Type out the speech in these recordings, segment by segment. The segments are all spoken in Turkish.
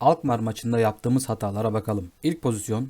Alkmaar maçında yaptığımız hatalara bakalım. İlk pozisyon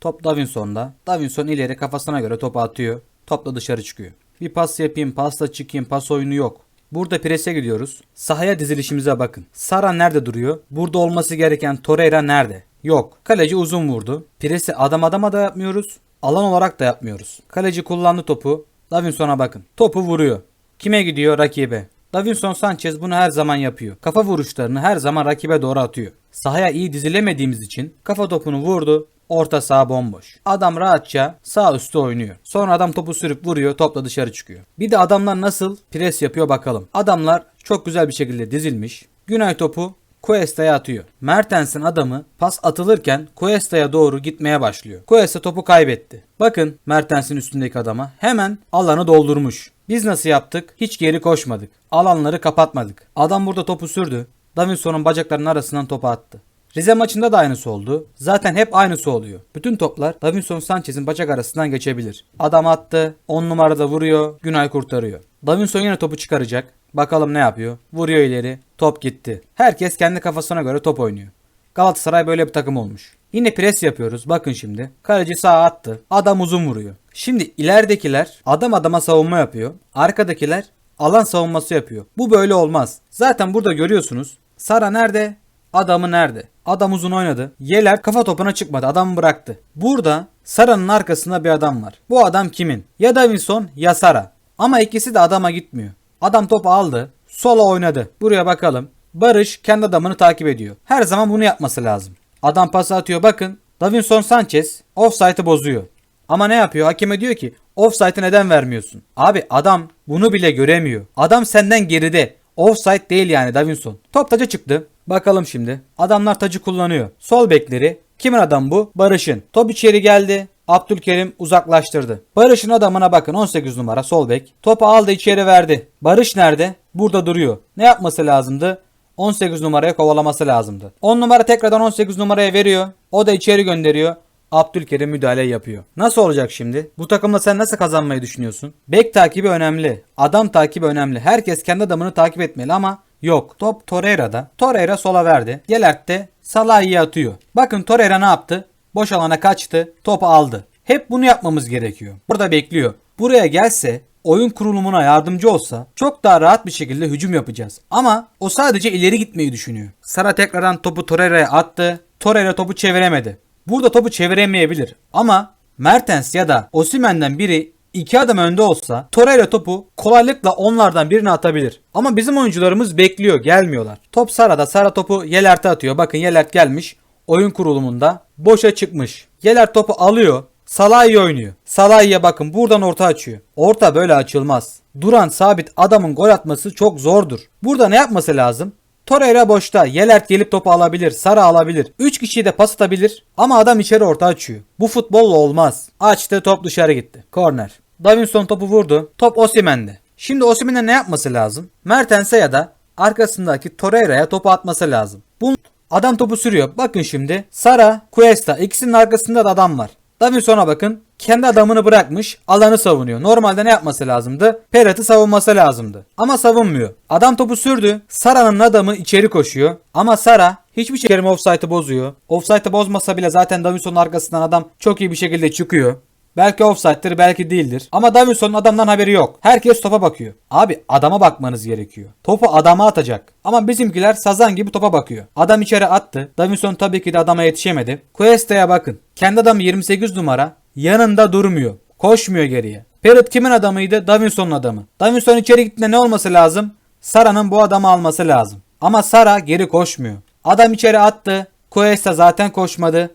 top Davinson'da. Davinson ileri kafasına göre topu atıyor. Topla dışarı çıkıyor. Bir pas yapayım, pasla çıkayım, pas oyunu yok. Burada prese gidiyoruz. Sahaya dizilişimize bakın. Sara nerede duruyor? Burada olması gereken Torreira nerede? Yok. Kaleci uzun vurdu. Presi adam adama da yapmıyoruz. Alan olarak da yapmıyoruz. Kaleci kullandı topu. Davinson'a bakın. Topu vuruyor. Kime gidiyor? Rakibe. Davinson Sanchez bunu her zaman yapıyor. Kafa vuruşlarını her zaman rakibe doğru atıyor. Sahaya iyi dizilemediğimiz için kafa topunu vurdu. Orta saha bomboş. Adam rahatça sağ üstte oynuyor. Sonra adam topu sürüp vuruyor, topla dışarı çıkıyor. Bir de adamlar nasıl pres yapıyor bakalım. Adamlar çok güzel bir şekilde dizilmiş. Günay topu Cuesta'ya atıyor. Mertens'in adamı pas atılırken Cuesta'ya doğru gitmeye başlıyor. Cuesta topu kaybetti. Bakın Mertens'in üstündeki adama hemen alanı doldurmuş. Biz nasıl yaptık? Hiç geri koşmadık. Alanları kapatmadık. Adam burada topu sürdü. Davinson'un bacaklarının arasından topu attı. Rize maçında da aynısı oldu. Zaten hep aynısı oluyor. Bütün toplar Davinson Sanchez'in bacak arasından geçebilir. Adam attı. 10 numarada vuruyor. Günay kurtarıyor. Davinson yine topu çıkaracak. Bakalım ne yapıyor. Vuruyor ileri. Top gitti. Herkes kendi kafasına göre top oynuyor. Galatasaray böyle bir takım olmuş. Yine pres yapıyoruz. Bakın şimdi. Kaleci sağa attı. Adam uzun vuruyor. Şimdi ileridekiler adam adama savunma yapıyor. Arkadakiler alan savunması yapıyor. Bu böyle olmaz. Zaten burada görüyorsunuz. Sara nerede? Adamı nerede? Adam uzun oynadı. Yeler kafa topuna çıkmadı. Adamı bıraktı. Burada Sara'nın arkasında bir adam var. Bu adam kimin? Ya Davinson ya Sara. Ama ikisi de adama gitmiyor. Adam topu aldı. Sola oynadı. Buraya bakalım. Barış kendi adamını takip ediyor. Her zaman bunu yapması lazım. Adam pas atıyor bakın. Davinson Sanchez offside'ı bozuyor. Ama ne yapıyor? Hakeme diyor ki offside'ı neden vermiyorsun? Abi adam bunu bile göremiyor. Adam senden geride. Offside değil yani Davinson. Top taca çıktı. Bakalım şimdi. Adamlar tacı kullanıyor. Sol bekleri. Kimin adam bu? Barış'ın. Top içeri geldi. Abdülkerim uzaklaştırdı. Barış'ın adamına bakın 18 numara sol bek. Topu aldı içeri verdi. Barış nerede? Burada duruyor. Ne yapması lazımdı? 18 numaraya kovalaması lazımdı. 10 numara tekrardan 18 numaraya veriyor. O da içeri gönderiyor. Abdülkerim müdahale yapıyor. Nasıl olacak şimdi? Bu takımla sen nasıl kazanmayı düşünüyorsun? Bek takibi önemli. Adam takibi önemli. Herkes kendi adamını takip etmeli ama yok. Top Torreira'da. Torreira sola verdi. Gelert de Salah'ı atıyor. Bakın Torreira ne yaptı? Boş alana kaçtı. Topu aldı. Hep bunu yapmamız gerekiyor. Burada bekliyor. Buraya gelse oyun kurulumuna yardımcı olsa çok daha rahat bir şekilde hücum yapacağız. Ama o sadece ileri gitmeyi düşünüyor. Sara tekrardan topu Torreira'ya attı. Torreira topu çeviremedi. Burada topu çeviremeyebilir. Ama Mertens ya da Osimen'den biri iki adım önde olsa Torreira topu kolaylıkla onlardan birini atabilir. Ama bizim oyuncularımız bekliyor gelmiyorlar. Top Sara'da Sara topu Yelert'e atıyor. Bakın Yelert gelmiş oyun kurulumunda boşa çıkmış. Yelert topu alıyor. Salah iyi oynuyor. Salah'a bakın buradan orta açıyor. Orta böyle açılmaz. Duran sabit adamın gol atması çok zordur. Burada ne yapması lazım? Torreira boşta. Yelert gelip topu alabilir. Sara alabilir. 3 kişiyi de pas atabilir. Ama adam içeri orta açıyor. Bu futbolla olmaz. Açtı top dışarı gitti. Korner. Davinson topu vurdu. Top Osimen'de. Şimdi Osimen'e ne yapması lazım? Mertens'e ya da arkasındaki Torreira'ya topu atması lazım. Bu adam topu sürüyor. Bakın şimdi. Sara, Cuesta ikisinin arkasında da adam var. Davinson'a bakın. Kendi adamını bırakmış. Alanı savunuyor. Normalde ne yapması lazımdı? Perat'ı savunması lazımdı. Ama savunmuyor. Adam topu sürdü. Sara'nın adamı içeri koşuyor. Ama Sara hiçbir şekilde offside'ı bozuyor. Offside'ı bozmasa bile zaten Davinson'un arkasından adam çok iyi bir şekilde çıkıyor. Belki offside'dir belki değildir. Ama Davinson'un adamdan haberi yok. Herkes topa bakıyor. Abi adama bakmanız gerekiyor. Topu adama atacak. Ama bizimkiler sazan gibi topa bakıyor. Adam içeri attı. Davinson tabii ki de adama yetişemedi. Cuesta'ya bakın. Kendi adamı 28 numara. Yanında durmuyor. Koşmuyor geriye. Perot kimin adamıydı? Davinson'un adamı. Davinson içeri gittiğinde ne olması lazım? Sara'nın bu adamı alması lazım. Ama Sara geri koşmuyor. Adam içeri attı. Cuesta zaten koşmadı.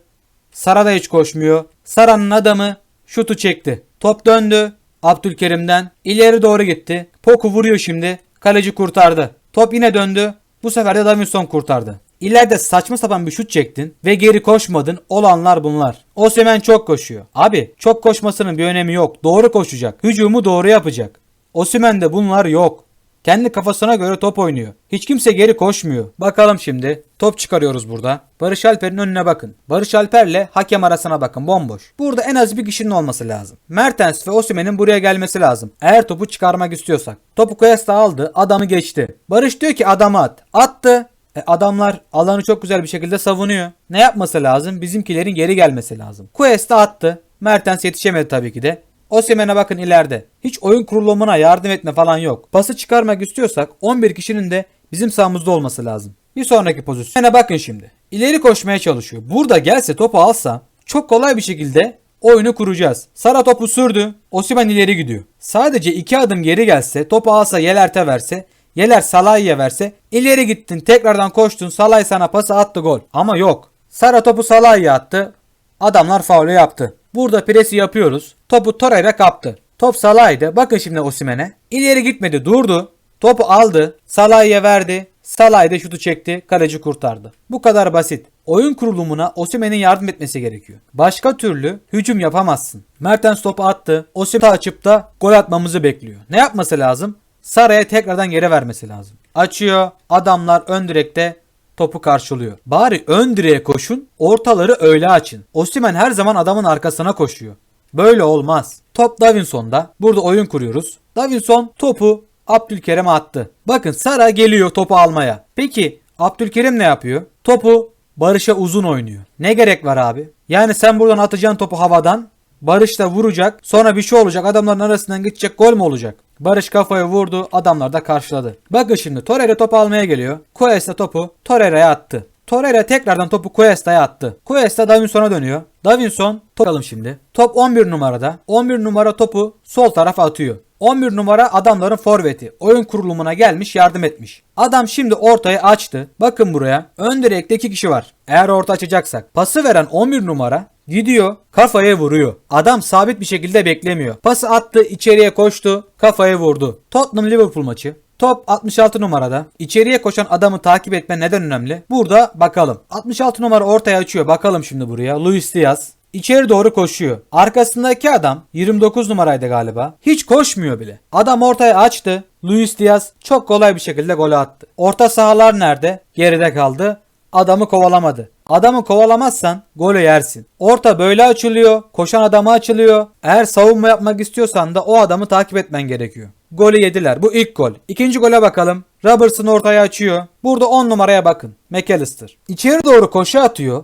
Sara da hiç koşmuyor. Sara'nın adamı şutu çekti. Top döndü. Abdülkerim'den ileri doğru gitti. Poku vuruyor şimdi. Kaleci kurtardı. Top yine döndü. Bu sefer de Davinson kurtardı. İleride saçma sapan bir şut çektin ve geri koşmadın. Olanlar bunlar. Osimhen çok koşuyor. Abi çok koşmasının bir önemi yok. Doğru koşacak. Hücumu doğru yapacak. Osimhen'de bunlar yok. Kendi kafasına göre top oynuyor. Hiç kimse geri koşmuyor. Bakalım şimdi. Top çıkarıyoruz burada. Barış Alper'in önüne bakın. Barış Alper'le hakem arasına bakın. Bomboş. Burada en az bir kişinin olması lazım. Mertens ve Osimhen'in buraya gelmesi lazım. Eğer topu çıkarmak istiyorsak. Topu Cuesta aldı. Adamı geçti. Barış diyor ki adamı at. Attı. E adamlar alanı çok güzel bir şekilde savunuyor. Ne yapması lazım? Bizimkilerin geri gelmesi lazım. Quest'e attı. Mertens yetişemedi tabii ki de. Osimhen'e bakın ileride. Hiç oyun kurulumuna yardım etme falan yok. Pası çıkarmak istiyorsak 11 kişinin de bizim sahamızda olması lazım. Bir sonraki pozisyon. bakın şimdi. İleri koşmaya çalışıyor. Burada gelse topu alsa çok kolay bir şekilde oyunu kuracağız. Sara topu sürdü. Osimhen ileri gidiyor. Sadece iki adım geri gelse topu alsa Yelert'e verse Yeler Salah'ya verse ileri gittin tekrardan koştun Salah sana pası attı gol. Ama yok. Sara topu Salah'a attı. Adamlar faulü yaptı. Burada presi yapıyoruz. Topu Torreira kaptı. Top Salah'ydı. Bakın şimdi Osimhen'e. İleri gitmedi durdu. Topu aldı. Salah'a verdi. Salah da şutu çekti. Kaleci kurtardı. Bu kadar basit. Oyun kurulumuna Osimhen'in yardım etmesi gerekiyor. Başka türlü hücum yapamazsın. Mertens topu attı. Osimhen açıp da gol atmamızı bekliyor. Ne yapması lazım? Sara'ya tekrardan geri vermesi lazım. Açıyor. Adamlar ön direkte topu karşılıyor. Bari ön direğe koşun, ortaları öyle açın. Osimhen her zaman adamın arkasına koşuyor. Böyle olmaz. Top Davinson'da. Burada oyun kuruyoruz. Davinson topu Abdülkerim'e attı. Bakın Sara geliyor topu almaya. Peki Abdülkerim ne yapıyor? Topu Barış'a uzun oynuyor. Ne gerek var abi? Yani sen buradan atacaksın topu havadan. Barış da vuracak. Sonra bir şey olacak. Adamların arasından geçecek. Gol mü olacak? Barış kafaya vurdu. Adamlar da karşıladı. Bakın şimdi Torreira topu almaya geliyor. Cuesta topu Torreira'ya attı. Torreira tekrardan topu Cuesta'ya attı. Cuesta Davinson'a dönüyor. Davinson tokalım şimdi. Top 11 numarada. 11 numara topu sol tarafa atıyor. 11 numara adamların forveti. Oyun kurulumuna gelmiş yardım etmiş. Adam şimdi ortayı açtı. Bakın buraya. Ön direkte 2 kişi var. Eğer orta açacaksak. Pası veren 11 numara Gidiyor kafaya vuruyor. Adam sabit bir şekilde beklemiyor. Pası attı içeriye koştu kafaya vurdu. Tottenham Liverpool maçı. Top 66 numarada. İçeriye koşan adamı takip etme neden önemli? Burada bakalım. 66 numara ortaya açıyor. Bakalım şimdi buraya. Luis Diaz. İçeri doğru koşuyor. Arkasındaki adam 29 numaraydı galiba. Hiç koşmuyor bile. Adam ortaya açtı. Luis Diaz çok kolay bir şekilde gol attı. Orta sahalar nerede? Geride kaldı adamı kovalamadı. Adamı kovalamazsan golü yersin. Orta böyle açılıyor. Koşan adamı açılıyor. Eğer savunma yapmak istiyorsan da o adamı takip etmen gerekiyor. Golü yediler. Bu ilk gol. İkinci gole bakalım. Robertson ortaya açıyor. Burada 10 numaraya bakın. McAllister. İçeri doğru koşu atıyor.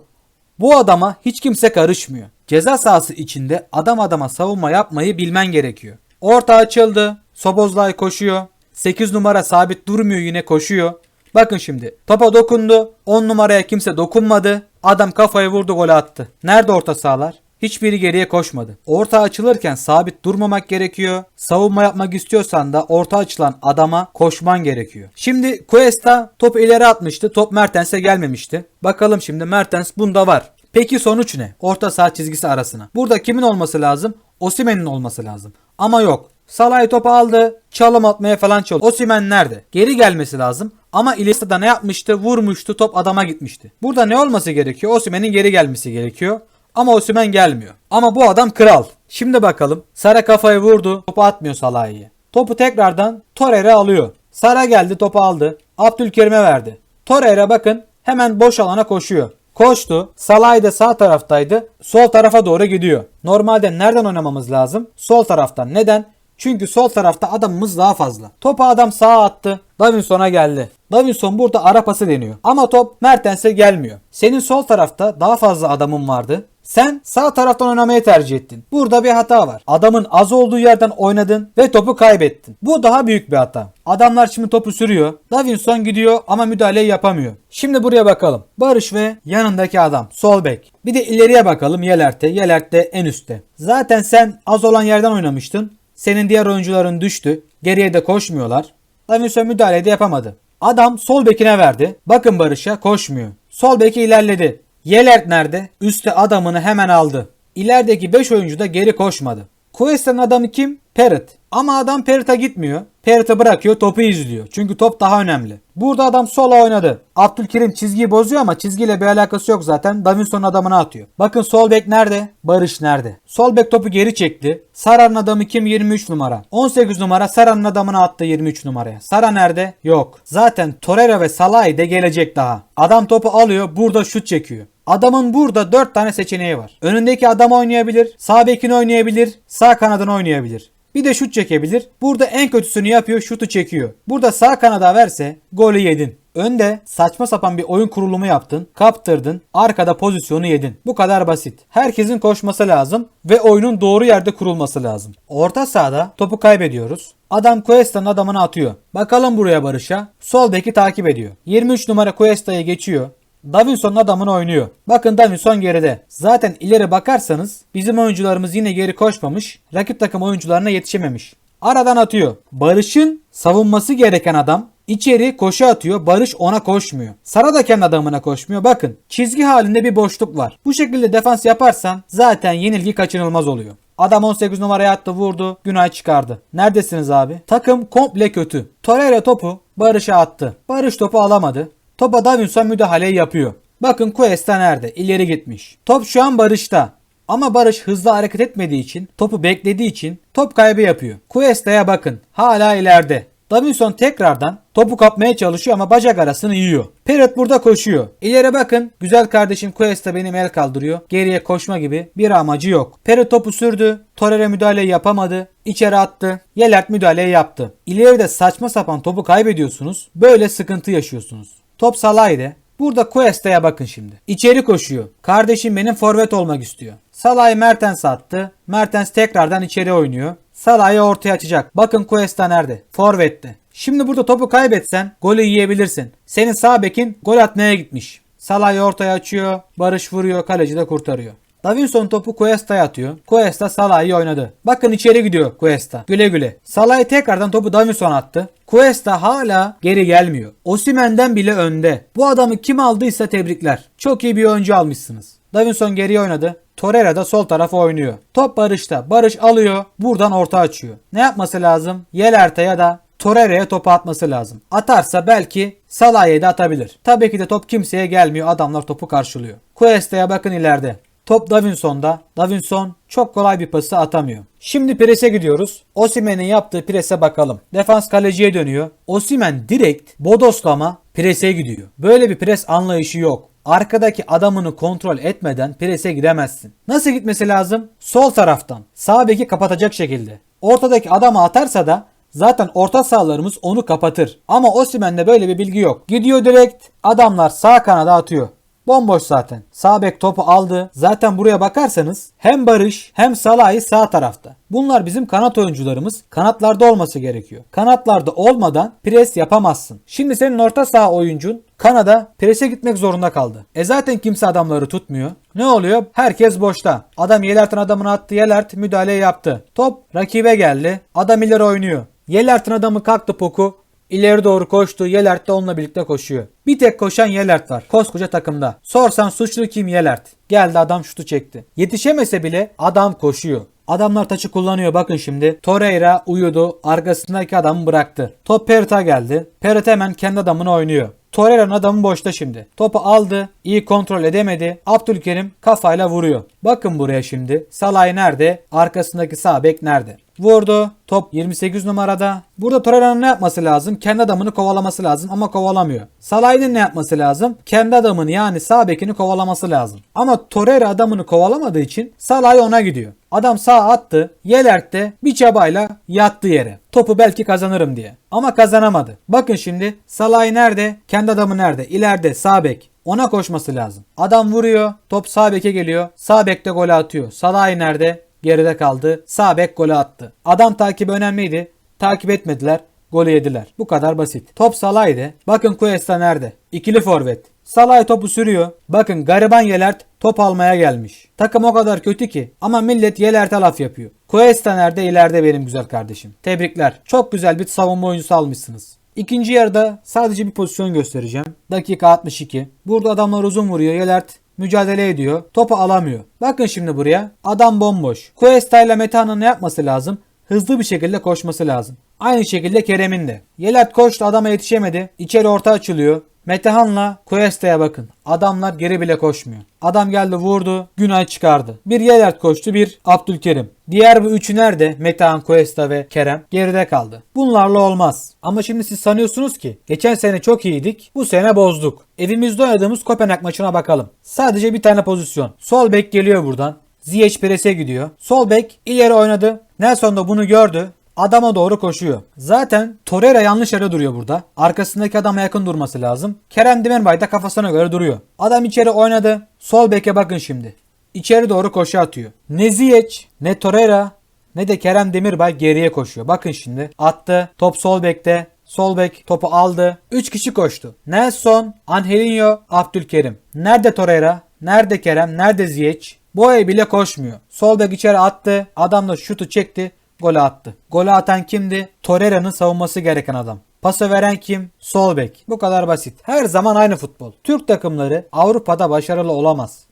Bu adama hiç kimse karışmıyor. Ceza sahası içinde adam adama savunma yapmayı bilmen gerekiyor. Orta açıldı. Sobozlay koşuyor. 8 numara sabit durmuyor yine koşuyor. Bakın şimdi topa dokundu. 10 numaraya kimse dokunmadı. Adam kafayı vurdu gol attı. Nerede orta sahalar? Hiçbiri geriye koşmadı. Orta açılırken sabit durmamak gerekiyor. Savunma yapmak istiyorsan da orta açılan adama koşman gerekiyor. Şimdi Cuesta topu ileri atmıştı. Top Mertens'e gelmemişti. Bakalım şimdi Mertens bunda var. Peki sonuç ne? Orta saha çizgisi arasına. Burada kimin olması lazım? Osimen'in olması lazım. Ama yok. Salay topu aldı. Çalım atmaya falan çalışıyor. Osimen nerede? Geri gelmesi lazım. Ama İlyas'ta ne yapmıştı? Vurmuştu. Top adama gitmişti. Burada ne olması gerekiyor? Osimen'in geri gelmesi gerekiyor. Ama Osimen gelmiyor. Ama bu adam kral. Şimdi bakalım. Sara kafayı vurdu. Topu atmıyor Salah'ı. Topu tekrardan Torreira alıyor. Sara geldi topu aldı. Abdülkerim'e verdi. Torreira bakın hemen boş alana koşuyor. Koştu. Salay da sağ taraftaydı. Sol tarafa doğru gidiyor. Normalde nereden oynamamız lazım? Sol taraftan. Neden? Çünkü sol tarafta adamımız daha fazla. Topu adam sağa attı. Davinson'a geldi. Davinson burada ara pası deniyor. Ama top Mertens'e gelmiyor. Senin sol tarafta daha fazla adamın vardı. Sen sağ taraftan oynamayı tercih ettin. Burada bir hata var. Adamın az olduğu yerden oynadın ve topu kaybettin. Bu daha büyük bir hata. Adamlar şimdi topu sürüyor. Davinson gidiyor ama müdahaleyi yapamıyor. Şimdi buraya bakalım. Barış ve yanındaki adam. Sol bek. Bir de ileriye bakalım Yelert'e. Yelert en üstte. Zaten sen az olan yerden oynamıştın. Senin diğer oyuncuların düştü. Geriye de koşmuyorlar. Davinson müdahale de yapamadı. Adam sol bekine verdi. Bakın Barış'a koşmuyor. Sol beki ilerledi. Yelert nerede? Üste adamını hemen aldı. İlerideki 5 oyuncu da geri koşmadı. Cuesta'nın adamı kim? Perit. Ama adam Perit'e gitmiyor. Perit'e bırakıyor topu izliyor. Çünkü top daha önemli. Burada adam sola oynadı. Abdülkerim çizgiyi bozuyor ama çizgiyle bir alakası yok zaten. Davinson adamını atıyor. Bakın sol bek nerede? Barış nerede? Sol bek topu geri çekti. Sara'nın adamı kim? 23 numara. 18 numara Sara'nın adamını attı 23 numaraya. Sara nerede? Yok. Zaten Torreira ve Salah'ı de gelecek daha. Adam topu alıyor burada şut çekiyor. Adamın burada 4 tane seçeneği var. Önündeki adam oynayabilir, sağ bekini oynayabilir, sağ kanadını oynayabilir. Bir de şut çekebilir. Burada en kötüsünü yapıyor şutu çekiyor. Burada sağ kanada verse golü yedin. Önde saçma sapan bir oyun kurulumu yaptın, kaptırdın, arkada pozisyonu yedin. Bu kadar basit. Herkesin koşması lazım ve oyunun doğru yerde kurulması lazım. Orta sahada topu kaybediyoruz. Adam Cuesta'nın adamını atıyor. Bakalım buraya Barış'a. Sol beki takip ediyor. 23 numara Cuesta'yı geçiyor. Davinson'un adamını oynuyor. Bakın Davinson geride. Zaten ileri bakarsanız bizim oyuncularımız yine geri koşmamış. Rakip takım oyuncularına yetişememiş. Aradan atıyor. Barış'ın savunması gereken adam içeri koşu atıyor. Barış ona koşmuyor. Sara da kendi adamına koşmuyor. Bakın çizgi halinde bir boşluk var. Bu şekilde defans yaparsan zaten yenilgi kaçınılmaz oluyor. Adam 18 numaraya attı vurdu. Günay çıkardı. Neredesiniz abi? Takım komple kötü. Torreira topu Barış'a attı. Barış topu alamadı. Topa Davinson müdahaleyi yapıyor. Bakın Cuesta nerede? İleri gitmiş. Top şu an Barış'ta. Ama Barış hızlı hareket etmediği için, topu beklediği için top kaybı yapıyor. Cuesta'ya bakın. Hala ileride. Davinson tekrardan topu kapmaya çalışıyor ama bacak arasını yiyor. Perot burada koşuyor. İleri bakın. Güzel kardeşim Cuesta benim el kaldırıyor. Geriye koşma gibi bir amacı yok. Perot topu sürdü. Torreira müdahale yapamadı. İçeri attı. Yelert müdahaleyi yaptı. İleride saçma sapan topu kaybediyorsunuz. Böyle sıkıntı yaşıyorsunuz. Top Salah'ydı. Burada Cuesta'ya bakın şimdi. İçeri koşuyor. Kardeşim benim forvet olmak istiyor. Salah'ı Mertens attı. Mertens tekrardan içeri oynuyor. Salah'ı ortaya açacak. Bakın Cuesta nerede? Forvet'te. Şimdi burada topu kaybetsen golü yiyebilirsin. Senin sağ bekin gol atmaya gitmiş. Salah'ı ortaya açıyor. Barış vuruyor. Kaleci de kurtarıyor. Davinson topu Cuesta'ya atıyor. Cuesta Salah'ı oynadı. Bakın içeri gidiyor Cuesta. Güle güle. Salah'ı tekrardan topu Davinson attı. Cuesta hala geri gelmiyor. Osimen'den bile önde. Bu adamı kim aldıysa tebrikler. Çok iyi bir oyuncu almışsınız. Davinson geriye oynadı. Torreira da sol tarafa oynuyor. Top Barış'ta. Barış alıyor. Buradan orta açıyor. Ne yapması lazım? Yelert'e ya da Torreira'ya topu atması lazım. Atarsa belki Salah'ya da atabilir. Tabii ki de top kimseye gelmiyor. Adamlar topu karşılıyor. Cuesta'ya bakın ileride. Top Davinson'da. Davinson çok kolay bir pası atamıyor. Şimdi prese gidiyoruz. Osimen'in yaptığı prese bakalım. Defans kaleciye dönüyor. Osimen direkt bodoslama prese gidiyor. Böyle bir pres anlayışı yok. Arkadaki adamını kontrol etmeden prese gidemezsin. Nasıl gitmesi lazım? Sol taraftan. Sağ beki kapatacak şekilde. Ortadaki adamı atarsa da Zaten orta sahalarımız onu kapatır. Ama Osimhen'de böyle bir bilgi yok. Gidiyor direkt adamlar sağ kanada atıyor. Bomboş zaten. Sağ bek topu aldı. Zaten buraya bakarsanız hem Barış hem Salah'ı sağ tarafta. Bunlar bizim kanat oyuncularımız. Kanatlarda olması gerekiyor. Kanatlarda olmadan pres yapamazsın. Şimdi senin orta saha oyuncun Kanada prese gitmek zorunda kaldı. E zaten kimse adamları tutmuyor. Ne oluyor? Herkes boşta. Adam Yelert'in adamını attı. Yelert müdahale yaptı. Top rakibe geldi. Adam ileri oynuyor. Yelert'in adamı kalktı poku. İleri doğru koştu. Yelert de onunla birlikte koşuyor. Bir tek koşan Yelert var. Koskoca takımda. Sorsan suçlu kim Yelert? Geldi adam şutu çekti. Yetişemese bile adam koşuyor. Adamlar taçı kullanıyor bakın şimdi. Torreira uyudu. Arkasındaki adamı bıraktı. Top Pert'a geldi. Pert hemen kendi adamını oynuyor. Torreira'nın adamı boşta şimdi. Topu aldı. iyi kontrol edemedi. Abdülkerim kafayla vuruyor. Bakın buraya şimdi. Salay nerede? Arkasındaki sağ bek nerede? Vurdu. Top 28 numarada. Burada Torreira'nın ne yapması lazım? Kendi adamını kovalaması lazım ama kovalamıyor. Salah'ın ne yapması lazım? Kendi adamını yani sağ bekini kovalaması lazım. Ama Torreira adamını kovalamadığı için Salah ona gidiyor. Adam sağ attı. Yelert de bir çabayla yattı yere. Topu belki kazanırım diye. Ama kazanamadı. Bakın şimdi Salah nerede? Kendi adamı nerede? İleride sağ bek. Ona koşması lazım. Adam vuruyor. Top sağ beke geliyor. Sağ bekte gol atıyor. Salah nerede? Geride kaldı. Sağ bek golü attı. Adam takibi önemliydi. Takip etmediler. Golü yediler. Bu kadar basit. Top Salah'ydı. Bakın Cuesta nerede? İkili forvet. Salah topu sürüyor. Bakın gariban Yelert top almaya gelmiş. Takım o kadar kötü ki ama millet Yelert'e laf yapıyor. Cuesta nerede? İleride benim güzel kardeşim. Tebrikler. Çok güzel bir savunma oyuncusu almışsınız. İkinci yarıda sadece bir pozisyon göstereceğim. Dakika 62. Burada adamlar uzun vuruyor. Yelert mücadele ediyor. Topu alamıyor. Bakın şimdi buraya. Adam bomboş. Cuesta ile Meta'nın ne yapması lazım? Hızlı bir şekilde koşması lazım. Aynı şekilde Kerem'in de. Yelert koştu adama yetişemedi. İçeri orta açılıyor. Metehan'la Cuesta'ya bakın. Adamlar geri bile koşmuyor. Adam geldi vurdu. Günay çıkardı. Bir Yelert koştu bir Abdülkerim. Diğer bu üçü nerede? Metehan, Cuesta ve Kerem geride kaldı. Bunlarla olmaz. Ama şimdi siz sanıyorsunuz ki geçen sene çok iyiydik. Bu sene bozduk. Evimizde oynadığımız Kopenhag maçına bakalım. Sadece bir tane pozisyon. Sol bek geliyor buradan. Ziyech prese gidiyor. Sol bek ileri oynadı. Nelson da bunu gördü. Adama doğru koşuyor. Zaten Torreira yanlış yere duruyor burada. Arkasındaki adama yakın durması lazım. Kerem Demirbay da kafasına göre duruyor. Adam içeri oynadı. Sol beke bakın şimdi. İçeri doğru koşu atıyor. Ne Ziyech ne Torreira ne de Kerem Demirbay geriye koşuyor. Bakın şimdi attı. Top sol bekte. Sol bek topu aldı. 3 kişi koştu. Nelson, Angelinho, Abdülkerim. Nerede Torreira? Nerede Kerem? Nerede Ziyech? Boya bile koşmuyor. Sol bek içeri attı. Adam da şutu çekti. Golü attı. Golü atan kimdi? Torreira'nın savunması gereken adam. Pası veren kim? Sol bek. Bu kadar basit. Her zaman aynı futbol. Türk takımları Avrupa'da başarılı olamaz.